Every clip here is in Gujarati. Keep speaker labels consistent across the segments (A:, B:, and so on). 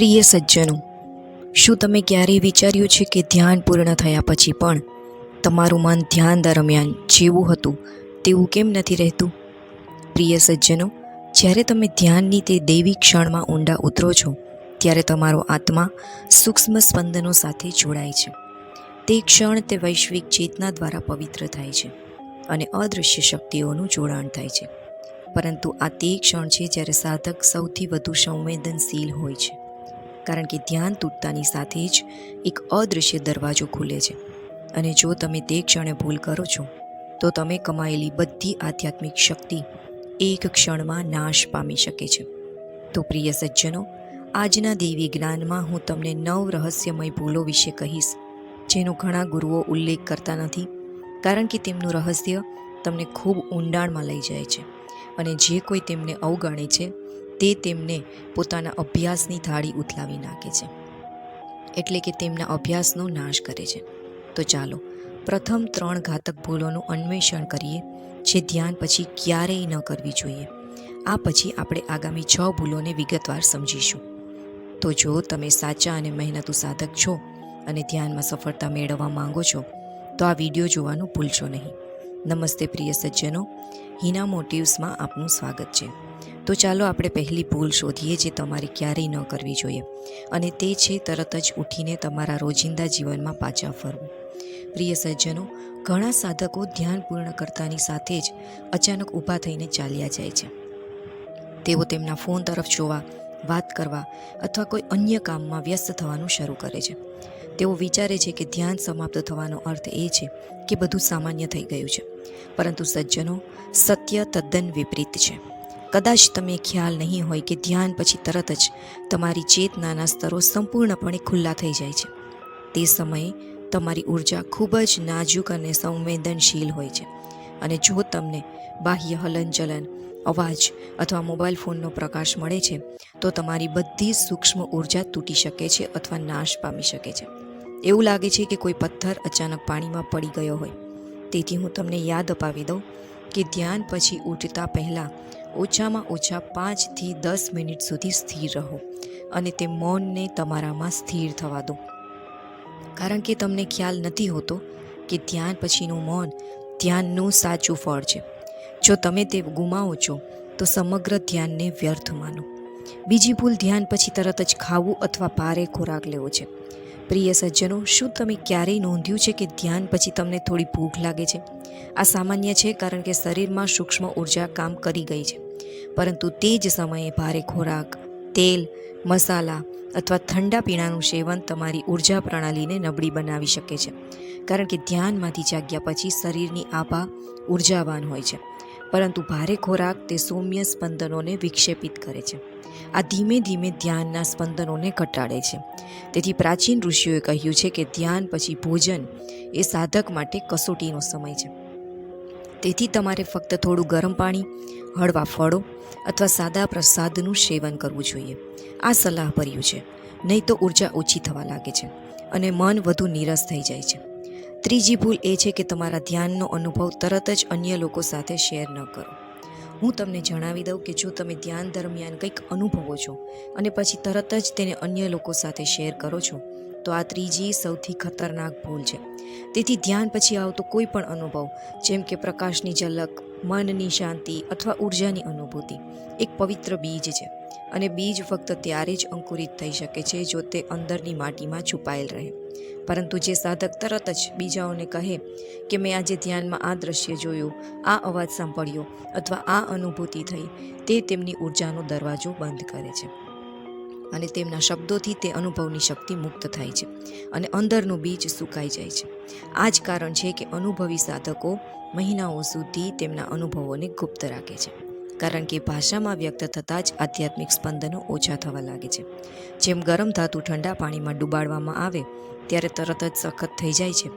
A: પ્રિય સજ્જનો, શું તમે ક્યારેય વિચાર્યું છે કે ધ્યાન પૂર્ણ થયા પછી પણ તમારું મન ધ્યાન દરમિયાન જેવું હતું તેવું કેમ નથી રહેતું? પ્રિય સજ્જનો, જ્યારે તમે ધ્યાનની તે દૈવી ક્ષણમાં ઊંડા ઉતરો છો, ત્યારે તમારો આત્મા સૂક્ષ્મ સ્પંદનો સાથે જોડાય છે. તે ક્ષણ તે વૈશ્વિક ચેતના દ્વારા પવિત્ર થાય છે અને અદૃશ્ય શક્તિઓનું જોડાણ થાય છે. પરંતુ આ તે ક્ષણ છે જ્યારે સાધક સૌથી વધુ સંવેદનશીલ હોય છે. કારણ કે ધ્યાન તૂટતાની સાથે જ એક અદૃશ્ય દરવાજો ખુલે છે. અને જો તમે તે ક્ષણે ભૂલ કરો છો, તો તમે કમાયેલી બધી આધ્યાત્મિક શક્તિ એક ક્ષણમાં નાશ પામી શકે છે. તો પ્રિય સજ્જનો, આજના દેવી જ્ઞાનમાં હું તમને નવ રહસ્યમય ભૂલો વિશે કહીશ, જેનો ઘણા ગુરુઓ ઉલ્લેખ કરતા નથી, કારણ કે તેમનું રહસ્ય તમને ખૂબ ઊંડાણમાં લઈ જાય છે અને જે કોઈ તેમને અવગણે છે તે તેમને પોતાના અભ્યાસની થાળી ઉથલાવી નાખે છે. એટલે કે તેમના અભ્યાસનો નાશ કરે છે. તો ચાલો, પ્રથમ ત્રણ ઘાતક ભૂલોનું અન્વેષણ કરીએ, જે ધ્યાન પછી ક્યારેય ન કરવી જોઈએ. આ પછી આપણે આગામી છ ભૂલોને વિગતવાર સમજીશું. તો જો તમે સાચા અને મહેનતુ સાધક છો અને ધ્યાનમાં સફળતા મેળવવા માંગો છો, તો આ વીડિયો જોવાનું ભૂલશો નહીં. નમસ્તે પ્રિય સજ્જનો, હિના મોટિવ્સમાં આપનું સ્વાગત છે. તો ચાલો આપણે પહેલી ભૂલ શોધીએ જે તમારે ક્યારેય ન કરવી જોઈએ. અને તે છે તરત જ ઉઠીને તમારા રોજિંદા જીવનમાં પાછા ફરવું. પ્રિય સજ્જનો, ઘણા સાધકો ધ્યાન પૂર્ણ કરતાની સાથે જ અચાનક ઊભા થઈને ચાલ્યા જાય છે. તેઓ તેમના ફોન તરફ જોવા, વાત કરવા અથવા કોઈ અન્ય કામમાં વ્યસ્ત થવાનું શરૂ કરે છે. તેઓ વિચારે છે કે ધ્યાન સમાપ્ત થવાનો અર્થ એ છે કે બધું સામાન્ય થઈ ગયું છે. પરંતુ સજ્જનો, સત્ય તદ્દન વિપરીત છે. કદાચ તમે ખ્યાલ નહીં હોય કે ધ્યાન પછી તરત જ તમારી ચેતનાના સ્તરો સંપૂર્ણપણે ખુલ્લા થઈ જાય છે. તે સમયે તમારી ઊર્જા ખૂબ જ નાજુક અને સંવેદનશીલ હોય છે. અને જો તમને બાહ્ય હલનચલન, અવાજ અથવા મોબાઈલ ફોનનો પ્રકાશ મળે છે, તો તમારી બધી સૂક્ષ્મ ઊર્જા તૂટી શકે છે અથવા નાશ પામી શકે છે. એવું લાગે છે કે કોઈ પથ્થર અચાનક પાણીમાં પડી ગયો હોય. તેથી હું તમને યાદ અપાવી દઉં કે ધ્યાન પછી ઉઠતા પહેલાં ઓછામાં ઓછા પાંચથી દસ મિનિટ સુધી સ્થિર રહો અને તે મૌનને તમારામાં સ્થિર થવા દો. કારણ કે તમને ખ્યાલ નથી હોતો કે ધ્યાન પછીનું મૌન ધ્યાનનું સાચું ફળ છે. જો તમે તે ગુમાવો છો, તો સમગ્ર ધ્યાનને વ્યર્થ માનો. બીજી ભૂલ ધ્યાન પછી તરત જ ખાવું અથવા ભારે ખોરાક લેવો છે. પ્રિય સજ્જનો, શું તમે ક્યારેય નોંધ્યું છે કે ધ્યાન પછી તમને થોડી ભૂખ લાગે છે? આ સામાન્ય છે કારણ કે શરીરમાં સૂક્ષ્મ ઊર્જા કામ કરી ગઈ છે. પરંતુ તે જ સમયે ભારે ખોરાક, તેલ, મસાલા અથવા ઠંડા પીણાનું સેવન તમારી ઊર્જા પ્રણાલીને નબળી બનાવી શકે છે. કારણ કે ધ્યાનમાંથી જાગ્યા પછી શરીરની આભા ઉર્જાવાન હોય છે. પરંતુ ભારે ખોરાક તે સૌમ્ય સ્પંદનોને વિક્ષેપિત કરે છે. આ ધીમે ધીમે ધ્યાનના સ્પંદનોને ઘટાડે છે. તેથી પ્રાચીન ઋષિઓએ કહ્યું છે કે ધ્યાન પછી ભોજન એ સાધક માટે કસોટીનો સમય છે. તેથી તમારે ફક્ત થોડું ગરમ પાણી, હળવા ફળો અથવા સાદા પ્રસાદનું સેવન કરવું જોઈએ. આ સલાહભર્યું છે. નહીં તો ઊર્જા ઓછી થવા લાગે છે અને મન વધુ નીરસ થઈ જાય છે. ત્રીજી ભૂલ એ છે કે તમારા ધ્યાનનો અનુભવ તરત જ અન્ય લોકો સાથે શેર ન કરો. હું તમને જણાવી દઉં કે જો તમે ધ્યાન દરમિયાન કંઈક અનુભવો છો અને પછી તરત જ તેને અન્ય લોકો સાથે શેર કરો છો, તો આ ત્રીજી સૌથી ખતરનાક ભૂલ છે. તેથી ધ્યાન પછી આવતો કોઈ પણ અનુભવ, જેમ કે પ્રકાશની ઝલક, મનની શાંતિ અથવા ઉર્જાની અનુભૂતિ, એક પવિત્ર બીજ છે. અને બીજ ફક્ત ત્યારે જ અંકુરિત થઈ શકે છે જો તે અંદરની માટીમાં છુપાયેલ રહે. પરંતુ જે સાધક તરત જ બીજાઓને કહે કે મેં આજે ધ્યાનમાં આ દ્રશ્ય જોયું, આ અવાજ સાંભળ્યો અથવા આ અનુભૂતિ થઈ, તે તેમની ઉર્જાનો દરવાજો બંધ કરે છે. અને તેમના શબ્દોથી તે અનુભવની શક્તિ મુક્ત થાય છે અને અંદરનું બીજ સુકાઈ જાય છે. આ જ કારણ છે કે અનુભવી સાધકો મહિનાઓ સુધી તેમના અનુભવોને ગુપ્ત રાખે છે. કારણ કે ભાષામાં વ્યક્ત થતાં જ આધ્યાત્મિક સ્પંદનો ઓછા થવા લાગે છે. જેમ ગરમ ધાતુ ઠંડા પાણીમાં ડુબાડવામાં આવે, ત્યારે તરત જ સખત થઈ જાય છે.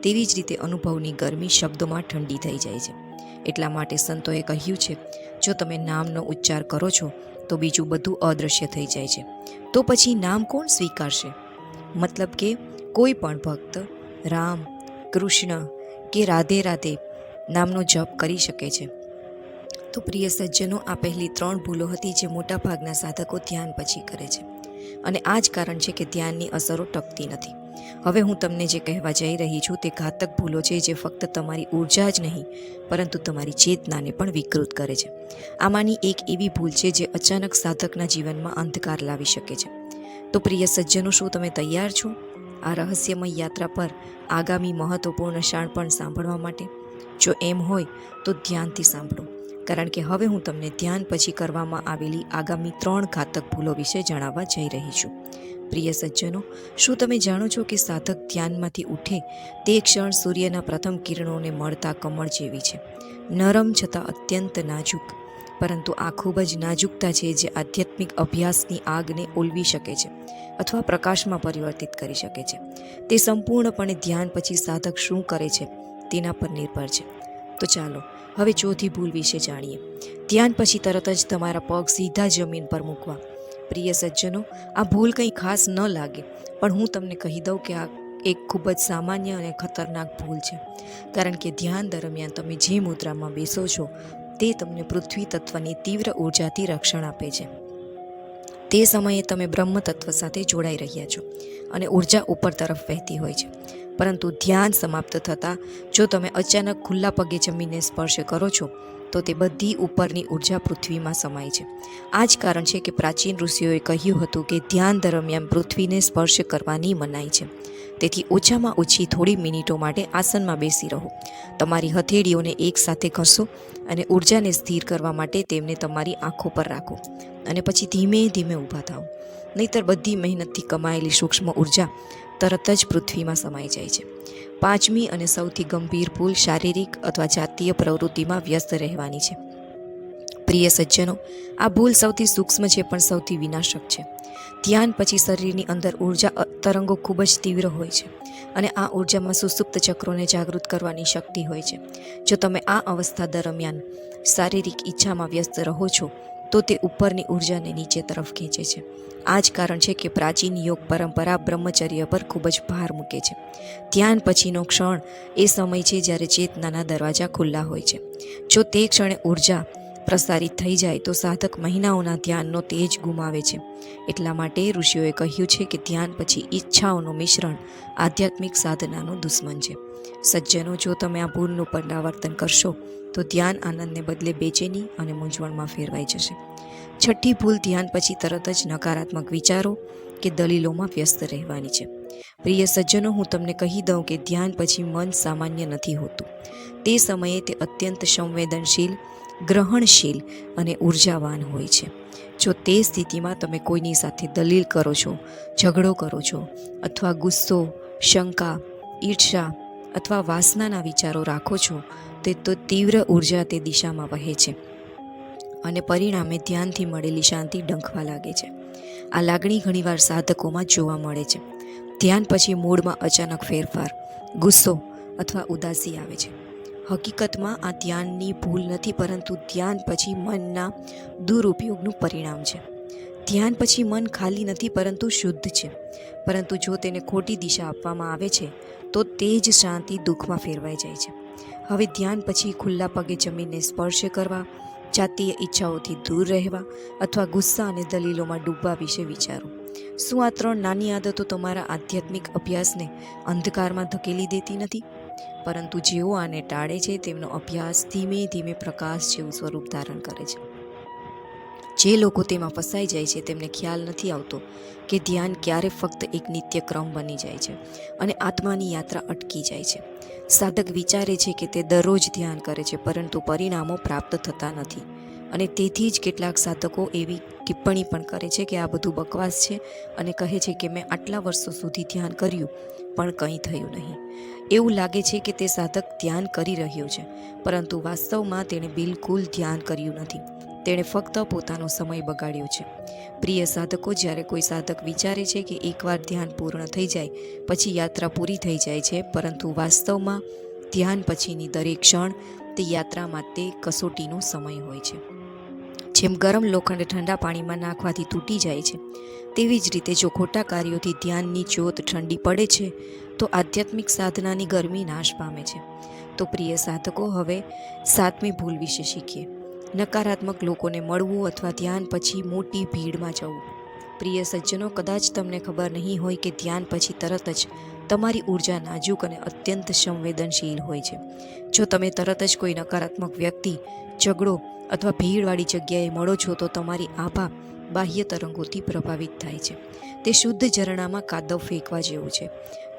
A: તેવી જ રીતે અનુભવની ગરમી શબ્દોમાં ઠંડી થઈ જાય છે. એટલા માટે સંતોએ કહ્યું છે, જો તમે નામનો ઉચ્ચાર કરો છો, તો બીજું બધું અદૃશ્ય થઈ જાય છે. તો પછી નામ કોણ સ્વીકારશે? મતલબ કે કોઈ પણ ભક્ત, રામ, કૃષ્ણ કે રાધે રાધે નામનો જપ કરી શકે છે. તો પ્રિય સજ્જનો, આ પહેલી ત્રણ ભૂલો હતી જે મોટાભાગના સાધકો ધ્યાન પછી કરે છે. અને આ જ કારણ છે કે ધ્યાનની અસરો ટકતી નથી. હવે હું તમને જે કહેવા જઈ રહી છું તે ઘાતક ભૂલો છે જે ફક્ત તમારી ઊર્જા જ નહીં, પરંતુ તમારી ચેતનાને પણ વિકૃત કરે છે. આમાંની એક એવી ભૂલ છે જે અચાનક સાધકના જીવનમાં અંધકાર લાવી શકે છે. તો પ્રિય સજ્જનો, શું તમે તૈયાર છો? આ રહસ્યમય યાત્રા પર આગામી મહત્વપૂર્ણ શાણપણ સાંભળવા માટે? જો એમ હોય, તો ધ્યાનથી સાંભળો. કારણ કે હવે હું તમને ધ્યાન પછી કરવામાં આવેલી આગામી ત્રણ ઘાતક ભૂલો વિશે જણાવવા જઈ રહી છું. પ્રિય સજ્જનો, શું તમે જાણો છો કે સાધક ધ્યાનમાંથી ઉઠે તે ક્ષણ સૂર્યના પ્રથમ કિરણોને મળતા કમળ જેવી છે? નરમ છતાં અત્યંત નાજુક, પરંતુ આ ખૂબ જ નાજુકતા છે જે આધ્યાત્મિક અભ્યાસની આગને ઓલવી શકે છે અથવા પ્રકાશમાં પરિવર્તિત કરી શકે છે. તે સંપૂર્ણપણે ધ્યાન પછી સાધક શું કરે છે તેના પર નિર્ભર છે. તો ચાલો હવે ચોથી ભૂલ વિશે જાણીએ. ધ્યાન પછી તરત જ તમારા પગ સીધા જમીન પર મૂકવા. પ્રિય સજ્જનો, આ ભૂલ કંઈ ખાસ ન લાગે, પણ હું તમને કહી દઉં કે આ એક ખૂબ જ સામાન્ય અને ખતરનાક ભૂલ છે. કારણ કે ધ્યાન દરમિયાન તમે જે મુદ્રામાં બેસો છો, તે તમને પૃથ્વી તત્વની તીવ્ર ઉર્જાથી રક્ષણ આપે છે. તે સમયે તમે બ્રહ્મ તત્વ સાથે જોડાઈ રહ્યા છો અને ઊર્જા ઉપર તરફ વહેતી હોય છે. પરંતુ ધ્યાન સમાપ્ત થતાં, જો તમે અચાનક ખુલ્લા પગે જમીનને સ્પર્શ કરો છો, તો તે બધી ઉપરની ઊર્જા પૃથ્વીમાં સમાય છે. આ જ કારણ છે કે પ્રાચીન ઋષિઓએ કહ્યું હતું કે ધ્યાન દરમિયાન પૃથ્વીને સ્પર્શ કરવાની મનાઈ છે. તેથી ઓછામાં ઓછી થોડી મિનિટો માટે આસનમાં બેસી રહો. તમારી હથેળીઓને એકસાથે ઘસો અને ઉર્જાને સ્થિર કરવા માટે તેમને તમારી આંખો પર રાખો અને પછી ધીમે ધીમે ઊભા થાઓ. નહીતર બધી મહેનતથી કમાયેલી સૂક્ષ્મ ઊર્જા તરત જ પૃથ્વીમાં સમાઈ જાય છે. પાંચમી અને સૌથી ગંભીર ભૂલ શારીરિક અથવા જાતીય પ્રવૃત્તિમાં વ્યસ્ત રહેવાની છે. પ્રિય સજ્જનો, આ ભૂલ સૌથી સૂક્ષ્મ છે પણ સૌથી વિનાશક છે. ધ્યાન પછી શરીરની અંદર ઊર્જા તરંગો ખૂબ જ તીવ્ર હોય છે અને આ ઉર્જામાં સુસુપ્ત ચક્રોને જાગૃત કરવાની શક્તિ હોય છે. જો તમે આ અવસ્થા દરમિયાન શારીરિક ઈચ્છામાં વ્યસ્ત રહો છો તો તે ઉપરની ઉર્જાને નીચે તરફ ખેંચે છે. આ જ કારણ છે કે પ્રાચીન યોગ પરંપરા બ્રહ્મચર્ય પર ખૂબ જ ભાર મૂકે છે. ધ્યાન પછીનો ક્ષણ એ સમય છે જ્યારે ચેતનાના દરવાજા ખુલ્લા હોય છે. જો તે ક્ષણે ઊર્જા પ્રસારિત થઈ જાય તો સાધક મહિનાઓના ધ્યાનનો તેજ ગુમાવે છે. એટલા માટે ઋષિઓએ કહ્યું છે કે ધ્યાન પછી ઈચ્છાઓનું મિશ્રણ આધ્યાત્મિક સાધનાનું દુશ્મન છે. સજ્જનો, જો તમે આ ભૂલનું પુનરાવર્તન કરશો, તો ધ્યાન આનંદને બદલે બેચેની અને મૂંઝવણમાં ફેરવાઈ જશે. છઠ્ઠી ભૂલ ધ્યાન પછી તરત જ નકારાત્મક વિચારો કે દલીલોમાં વ્યસ્ત રહેવાની છે. પ્રિય સજ્જનો, હું તમને કહી દઉં કે ધ્યાન પછી મન સામાન્ય નથી હોતું. તે સમયે તે અત્યંત સંવેદનશીલ, ગ્રહણશીલ અને ઉર્જાવાન હોય છે. જો તે સ્થિતિમાં તમે કોઈની સાથે દલીલ કરો છો, ઝઘડો કરો છો અથવા ગુસ્સો, શંકા, ઈર્ષા અથવા વાસનાના વિચારો રાખો છો, તે તો તીવ્ર ઊર્જા તે દિશામાં વહે છે અને પરિણામે ધ્યાનથી મળેલી શાંતિ ડંખવા લાગે છે. આ લાગણી ઘણીવાર સાધકોમાં જોવા મળે છે. ધ્યાન પછી મૂડમાં અચાનક ફેરફાર, ગુસ્સો અથવા ઉદાસી આવે છે. હકીકતમાં આ ધ્યાનની ભૂલ નથી, પરંતુ ધ્યાન પછી મનના દુરુપયોગનું પરિણામ છે. ધ્યાન પછી મન ખાલી નથી, પરંતુ શુદ્ધ છે. પરંતુ જો તેને ખોટી દિશા આપવામાં આવે છે, તો તે જ શાંતિ દુઃખમાં ફેરવાઈ જાય છે. હવે ધ્યાન પછી ખુલ્લા પગે જમીનને સ્પર્શ કરવા, જાતીય ઈચ્છાઓથી દૂર રહેવા અથવા ગુસ્સા અને દલીલોમાં ડૂબવા વિશે વિચારો. શું આ ત્રણ નાની આદતો તમારા આધ્યાત્મિક અભ્યાસને અંધકારમાં ધકેલી દેતી નથી? પરંતુ જેઓ આને ટાળે છે, તેમનો અભ્યાસ ધીમે ધીમે પ્રકાશ જેવું સ્વરૂપ ધારણ કરે છે. જે લોકો તેમાં ફસાઈ જાય છે, તેમને ખ્યાલ નથી આવતો કે ધ્યાન ક્યારે ફક્ત એક નિત્યક્રમ બની જાય છે અને આત્માની યાત્રા અટકી જાય છે. સાધક વિચારે છે કે તે દરરોજ ધ્યાન કરે છે, પરંતુ પરિણામો પ્રાપ્ત થતા નથી. અને તેથી જ કેટલાક સાધકો એવી ટિપ્પણી પણ કરે છે કે આ બધું બકવાસ છે અને કહે છે કે, મેં આટલા વર્ષો સુધી ધ્યાન કર્યું, પણ કંઈ થયું નહીં. એવું લાગે છે કે તે સાધક ધ્યાન કરી રહ્યો છે, પરંતુ વાસ્તવમાં તેણે બિલકુલ ધ્યાન કર્યું નથી. તેણે ફક્ત પોતાનો સમય બગાડ્યો છે. પ્રિય સાધકો, જ્યારે કોઈ સાધક વિચારે છે કે એકવાર ધ્યાન પૂર્ણ થઈ જાય, પછી યાત્રા પૂરી થઈ જાય છે, પરંતુ વાસ્તવમાં ધ્યાન પછીની દરેક ક્ષણ તે યાત્રા માટે કસોટીનો સમય હોય છે. જેમ ગરમ લોખંડ ઠંડા પાણીમાં નાખવાથી તૂટી જાય છે, તેવી જ રીતે જો ખોટા કાર્યોથી ધ્યાનની જ્યોત ઠંડી પડે છે, તો આધ્યાત્મિક સાધનાની ગરમી નાશ પામે છે. તો પ્રિય સાધકો, હવે સાતમી ભૂલ વિશે શીખીએ. નકારાત્મક લોકોને મળવું અથવા ધ્યાન પછી મોટી ભીડમાં જવું. પ્રિય સજ્જનો, કદાચ તમને ખબર નહીં હોય કે ધ્યાન પછી તરત જ તમારી ઊર્જા નાજુક અને અત્યંત સંવેદનશીલ હોય છે. જો તમે તરત જ કોઈ નકારાત્મક વ્યક્તિ, ઝઘડો અથવા ભીડવાળી જગ્યાએ મળો છો, તો તમારી આભા બાહ્ય તરંગોથી પ્રભાવિત થાય છે. તે શુદ્ધ ઝરણામાં કાદવ ફેંકવા જેવું છે.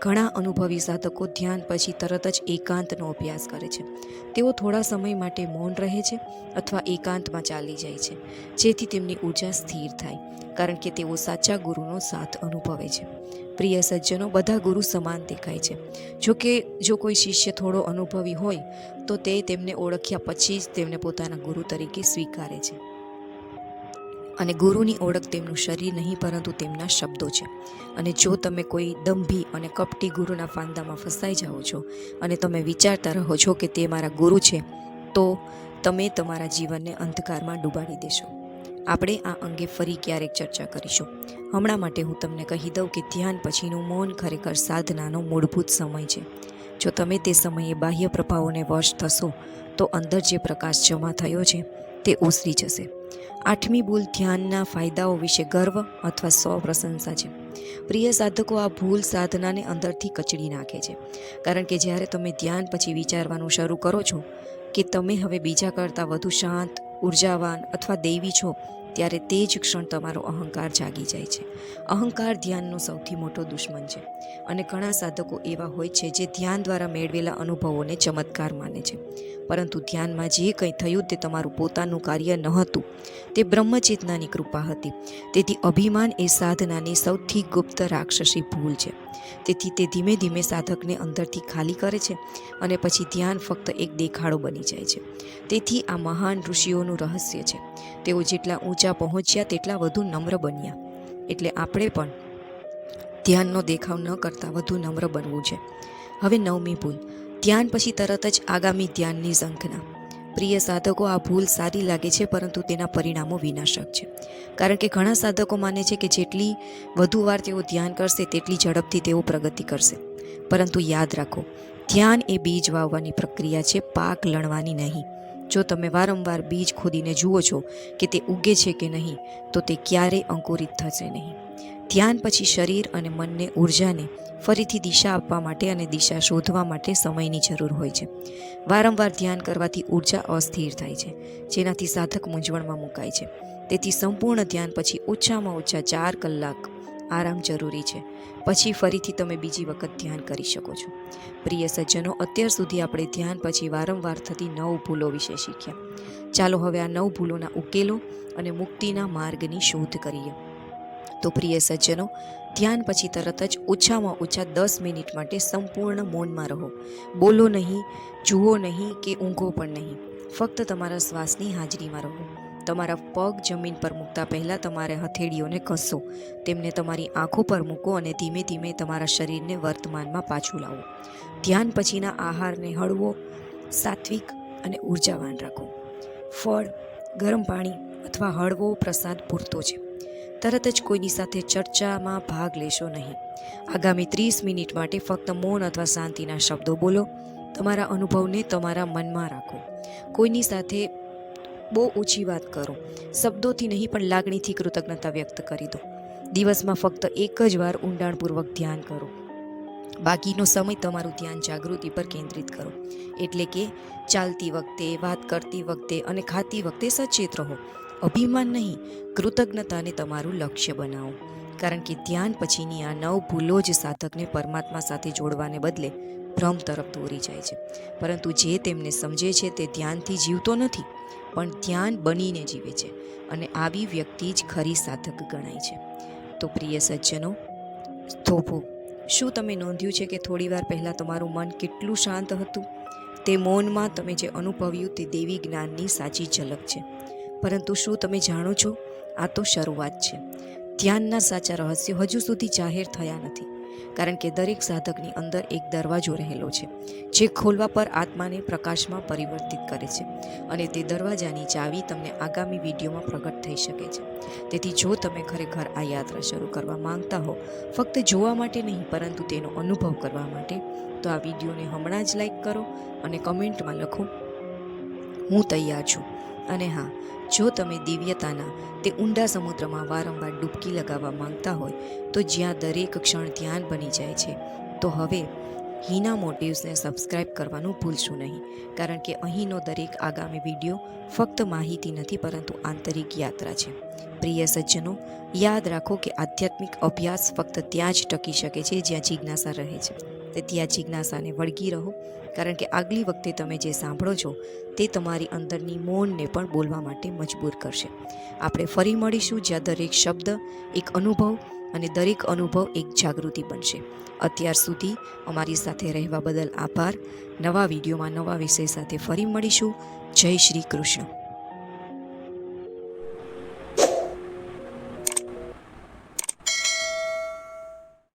A: ઘણા અનુભવી સાધકો ધ્યાન પછી તરત જ એકાંતનો અભ્યાસ કરે છે. તેઓ થોડા સમય માટે મૌન રહે છે અથવા એકાંતમાં ચાલી જાય છે, જેથી તેમની ઊર્જા સ્થિર થાય, કારણ કે તેઓ સાચા ગુરુનો સાથ અનુભવે છે. પ્રિય સજ્જનો, બધા ગુરુ સમાન દેખાય છે. જો કે, જો કોઈ શિષ્ય થોડો અનુભવી હોય, તો તે તેમને ઓળખ્યા પછી જ તેમને પોતાના ગુરુ તરીકે સ્વીકારે છે. અને ગુરુની ઓળખ તેમનું શરીર નહીં, પરંતુ તેમના શબ્દો છે. અને જો તમે કોઈ દંભી અને કપટી ગુરુના ફાંદામાં ફસાઈ જાઓ છો અને તમે વિચારતા રહો છો કે તે મારા ગુરુ છે, તો તમે તમારા જીવનને અંધકારમાં ડૂબાડી દેશો. આપણે આ અંગે ફરી ક્યારેક ચર્ચા કરીશું. હમણાં માટે હું તમને કહી દઉં કે ધ્યાન પછીનું મૌન ખરેખર સાધનાનો મૂળભૂત સમય છે. જો તમે તે સમયે બાહ્ય પ્રભાવોને વશ થશો, તો અંદર જે પ્રકાશ જમા થયો છે, તે ઓસરી જશે. આઠમી ભૂલ ધ્યાનના ફાયદાઓ વિશે ગર્વ અથવા સ્વ પ્રશંસા છે. પ્રિય સાધકો, આ ભૂલ સાધનાને અંદરથી કચડી નાખે છે. કારણ કે જ્યારે તમે ધ્યાન પછી વિચારવાનું શરૂ કરો છો કે તમે હવે બીજા કરતાં વધુ શાંત, ઉર્જાવાન અથવા દૈવી છો ત્યારે તે જ ક્ષણ તમારો અહંકાર જાગી જાય છે. અહંકાર ધ્યાનનો સૌથી મોટો દુશ્મન છે. અને ઘણા સાધકો એવા હોય છે જે ધ્યાન દ્વારા મેળવેલા અનુભવોને ચમત્કાર માને છે. પરંતુ ધ્યાનમાં જે કંઈ થયું તે તમારું પોતાનું કાર્ય ન હતું. તે બ્રહ્મચેતનાની કૃપા હતી. તેથી અભિમાન એ સાધનાની સૌથી ગુપ્ત રાક્ષસી ભૂલ છે. તેથી તે ધીમે ધીમે સાધકને અંદરથી ખાલી કરે છે અને પછી ધ્યાન ફક્ત એક દેખાડો બની જાય છે. તેથી આ મહાન ઋષિઓનું રહસ્ય છે. તેઓ જેટલા ઊંચા પહોંચ્યા તેટલા વધુ નમ્ર બન્યા. એટલે આપણે પણ ધ્યાનનો દેખાવ ન કરતાં વધુ નમ્ર બનવું છે. હવે નવમી ભૂલ. ધ્યાન પછી તરત જ આગામી ધ્યાનની ઝંખના. પ્રિય સાધકો આ ભૂલ સારી લાગે છે, પરંતુ તેના પરિણામો વિનાશક છે. કારણ કે ઘણા સાધકો માને છે કે જેટલી વધુ વાર તેઓ ધ્યાન કરશે, તેટલી ઝડપથી તેઓ પ્રગતિ કરશે. પરંતુ યાદ રાખો, ધ્યાન એ બીજ વાવવાની પ્રક્રિયા છે, પાક લણવાની નહીં. જો તમે વારંવાર બીજ ખોદીને જુઓ છો કે તે ઉગે છે કે નહીં, તો તે ક્યારેય અંકુરિત થશે નહીં. ધ્યાન પછી શરીર અને મનને ઉર્જાને ફરીથી દિશા આપવા માટે અને દિશા શોધવા માટે સમયની જરૂર હોય છે. વારંવાર ધ્યાન કરવાથી ઊર્જા અસ્થિર થાય છે, જેનાથી સાધક મૂંઝવણમાં મુકાય છે. તેથી સંપૂર્ણ ધ્યાન પછી ઓછામાં ઓછા ચાર કલાક આરામ જરૂરી છે. પછી ફરીથી તમે બીજી વખત ધ્યાન કરી શકો છો. પ્રિય સજ્જનો, અત્યાર સુધી આપણે ધ્યાન પછી વારંવાર થતી નવ ભૂલો વિશે શીખ્યા. ચાલો હવે આ નવ ભૂલોના ઉકેલો અને મુક્તિના માર્ગની શોધ કરીએ. તો પ્રિય સજ્જનો, ધ્યાન પછી તરત જ ઓછામાં ઓછા દસ મિનિટ માટે સંપૂર્ણ મૌનમાં રહો. બોલો નહીં, જુઓ નહીં કે ઊંઘો પણ નહીં. ફક્ત તમારા શ્વાસની હાજરીમાં રહો. તમારા પગ જમીન પર મૂકતા પહેલાં તમારે હથેળીઓને ઘસો. તેમને તમારી આંખો પર મૂકો અને ધીમે ધીમે તમારા શરીરને વર્તમાનમાં પાછું લાવો. ધ્યાન પછીના આહારને હળવો, સાત્વિક અને ઉર્જાવાન રાખો. ફળ, ગરમ પાણી અથવા હળવો પ્રસાદ પૂરતો છે. તરત જ કોઈની સાથે ચર્ચામાં ભાગ લેશો નહીં. આગામી ત્રીસ મિનિટ માટે ફક્ત મૌન અથવા શાંતિના શબ્દો બોલો. તમારા અનુભવને તમારા મનમાં રાખો. કોઈની સાથે બહુ ઓછી વાત કરો. શબ્દોથી નહીં પણ લાગણીથી કૃતજ્ઞતા વ્યક્ત કરી દો. દિવસમાં ફક્ત એક જ વાર ઊંડાણપૂર્વક ધ્યાન કરો. બાકીનો સમય તમારું ધ્યાન જાગૃતિ પર કેન્દ્રિત કરો. એટલે કે ચાલતી વખતે, વાત કરતી વખતે અને ખાતી વખતે સચેત રહો. અભિમાન નહીં, કૃતજ્ઞતાને તમારું લક્ષ્ય બનાવો. કારણ કે ધ્યાન પછીની આ નવ ભૂલો જ સાધકને પરમાત્મા સાથે જોડવાને બદલે ભ્રમ તરફ દોરી જાય છે. પરંતુ જે તેમને સમજે છે તે ધ્યાનથી જીવતો નથી, પણ ધ્યાન બનીને જીવે છે અને આવી વ્યક્તિ જ ખરી સાધક ગણાય છે. તો પ્રિય સજ્જનો, થોભો, શું તમે નોંધ્યું છે કે થોડીવાર પહેલાં તમારું મન કેટલું શાંત હતું? તે મૌનમાં તમે જે અનુભવ્યું તે દેવી જ્ઞાનની સાચી ઝલક છે. પરંતુ શું તમે જાણો છો? આ તો શરૂઆત છે. ધ્યાનના સાચા રહસ્યો હજુ સુધી જાહેર થયા નથી, કારણ કે દરેક સાધકની અંદર એક દરવાજો રહેલો છે, જે ખોલવા પર આત્માને પ્રકાશમાં પરિવર્તિત કરે છે અને તે દરવાજાની ચાવી તમને આગામી વિડીયોમાં પ્રગટ થઈ શકે છે. તેથી જો તમે ખરેખર આ યાત્રા શરૂ કરવા માંગતા હો, ફક્ત જોવા માટે નહીં, પરંતુ તેનો અનુભવ કરવા માટે, તો આ વિડીયોને હમણાં જ લાઈક કરો અને કમેન્ટમાં લખો, હું તૈયાર છું. અને હા, જો તમે દિવ્યતાના તે ઊંડા સમુદ્રમાં વારંવાર ડૂબકી લગાવવા માંગતા હોય, તો જ્યાં દરેક ક્ષણ ધ્યાન બની જાય છે, તો હવે હિના મોટિવ્સને સબસ્ક્રાઇબ કરવાનું ભૂલશો નહીં. કારણ કે અહીંનો દરેક આગામી વીડિયો ફક્ત માહિતી નથી, પરંતુ આંતરિક યાત્રા છે. પ્રિય સજ્જનો, યાદ રાખો કે આધ્યાત્મિક અભ્યાસ ફક્ત ત્યાં જ ટકી શકે છે જ્યાં જિજ્ઞાસા રહે છે. તેથી આ જિજ્ઞાસાને વળગી રહો, કારણ કે આગલી વખતે તમે જે સાંભળો છો તે તમારી અંદરની મૌનને પણ બોલવા માટે મજબૂર કરશે. આપણે ફરી મળીશું જ્યાં દરેક શબ્દ, એક અનુભવ અને દરેક અનુભવ એક જાગૃતિ બનશે. અત્યાર સુધી અમારી સાથે રહેવા બદલ આભાર. નવા વિડીયોમાં નવા વિષય સાથે ફરી મળીશું. જય શ્રી કૃષ્ણ.